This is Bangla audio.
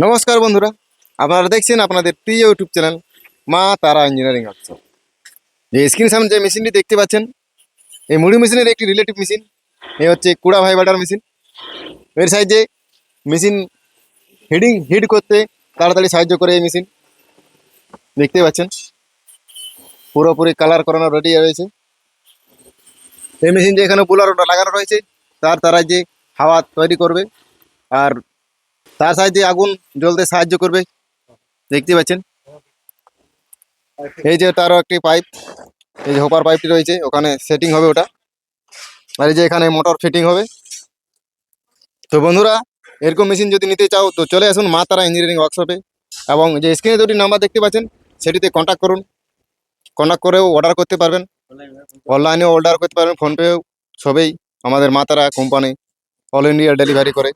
নমস্কার বন্ধুরা, আপনারা দেখছেন আপনাদের প্রিয় ইউটিউব চ্যানেল মা তারা ইঞ্জিনিয়ারিং ওয়ার্কশপ যে স্ক্রিন সামনে যে মেশিনটি দেখতে পাচ্ছেন, এই মুড়ি মেশিনের একটি রিলেটিভ মেশিন এই হচ্ছে কুড়া ভাইবাটার মেশিন এর সাহায্যে মেশিন হিডিং হিট করতে তাড়াতাড়ি সাহায্য করে এই মেশিন দেখতে পাচ্ছেন, পুরোপুরি কালার করানো রেডি রয়েছে। এই মেশিন যে এখানে বুলার লাগানো রয়েছে, তার তারা যে হাওয়া তৈরি করবে। আর তার সাহায্যে আগুন জ্বলতে সাহায্য করবে। দেখতে পাচ্ছেন? এই যে তারও একটি পাইপ, এই যে হোপার পাইপটি রয়েছে, ওখানে সেটিং হবে ওটা। আর এই যে এখানে মোটর ফিটিং হবে। তো বন্ধুরা, এরকম মেশিন যদি নিতে চাও, তো চলে আসুন মা তারা ইঞ্জিনিয়ারিং ওয়ার্কশপে এবং যে স্ক্রিনে দুটি নাম্বার দেখতে পাচ্ছেন, সেটিতে কন্ট্যাক্ট করুন। কন্ট্যাক্ট করেও অর্ডার করতে পারবেন। অনলাইনেও অর্ডার করতে পারবেন ফোনপেও সবেই আমাদের মা তারা কোম্পানি অল ইন্ডিয়া ডেলিভারি করে।